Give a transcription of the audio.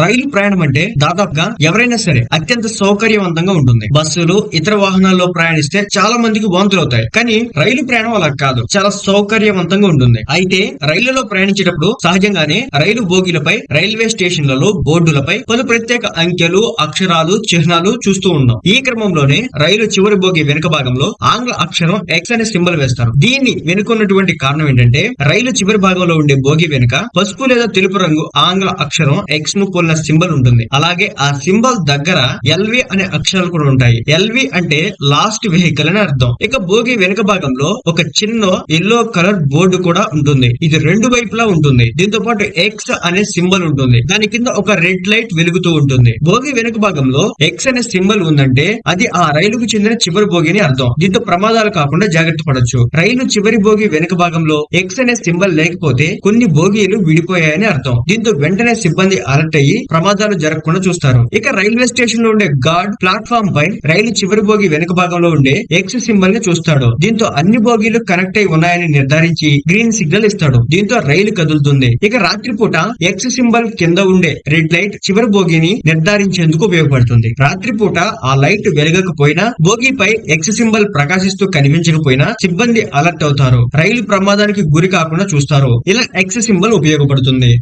రైలు ప్రయాణం అంటే దాదాపుగా ఎవరైనా సరే అత్యంత సౌకర్యవంతంగా ఉంటుంది. బస్సులు ఇతర వాహనాల్లో ప్రయాణిస్తే చాలా మందికి వాంతులు అవుతాయి కానీ రైలు ప్రయాణం అలా కాదు. చాలా సౌకర్యవంతంగా ఉంటుంది. అయితే రైళ్ళలో ప్రయాణించేటప్పుడు సహజంగానే రైలు బోగీలపై రైల్వే స్టేషన్లలో బోర్డులపై పలు ప్రత్యేక అంకెలు అక్షరాలు చిహ్నాలు చూస్తూ ఉన్నాం. ఈ క్రమంలోనే రైలు చివరి బోగి వెనుక భాగంలో ఆంగ్ల అక్షరం ఎక్స్ అనే సింబల్ వేస్తారు. దీన్ని వెనుకున్నటువంటి కారణం ఏంటంటే రైలు చివరి భాగంలో ఉండే బోగి వెనుక పసుపు లేదా తెలుపు రంగు ఆంగ్ల అక్షరం ఎక్స్ను ఉన్న సింబల్ ఉంటుంది. అలాగే ఆ సింబల్ దగ్గర ఎల్వి అనే అక్షరాలు కూడా ఉంటాయి. ఎల్వి అంటే లాస్ట్ వెహికల్ అని అర్థం. ఇక భోగి వెనుక భాగంలో ఒక చిన్న ఎల్లో కలర్ బోర్డు కూడా ఉంటుంది. ఇది రెండు వైపులా ఉంటుంది. దీంతో పాటు ఎక్స్ అనే సింబల్ ఉంటుంది. దాని కింద ఒక రెడ్ లైట్ వెలుగుతూ ఉంటుంది. భోగి వెనుక భాగంలో ఎక్స్ అనే సింబల్ ఉందంటే అది ఆ రైలుకు చెందిన చివరి బోగి అని అర్థం. దీంతో ప్రమాదాలు కాకుండా జాగ్రత్త పడవచ్చు రైలు చివరి బోగి వెనుక భాగంలో ఎక్స్ అనే సింబల్ లేకపోతే కొన్ని భోగీలు విడిపోయాయని అర్థం. దీంతో వెంటనే సిబ్బంది అలర్ట్ అయ్యి ప్రమాదాలు జరగకుండా చూస్తారు. ఇక రైల్వే స్టేషన్లో ఉండే గార్డ్ ప్లాట్ఫామ్ పై రైలు చివరి బోగి వెనుక భాగంలో ఉండే ఎక్స్ సింబల్ని చూస్తాడు. దీంతో అన్ని బోగీలు కనెక్ట్ అయి ఉన్నాయని నిర్ధారించి గ్రీన్ సిగ్నల్ ఇస్తాడు. దీంతో రైలు కదులుతుంది. ఇక రాత్రిపూట ఎక్స్ సింబల్ కింద ఉండే రెడ్ లైట్ చివరి బోగిని నిర్ధారించేందుకు ఉపయోగపడుతుంది. రాత్రిపూట ఆ లైట్ వెలగకపోయినా బోగిపై ఎక్స్ సింబల్ ప్రకాశిస్తూ కనిపించకపోయినా సిబ్బంది అలర్ట్ అవుతారు. రైలు ప్రమాదానికి గురి కాకుండా చూస్తారు. ఇలా ఎక్స్ సింబల్ ఉపయోగపడుతుంది.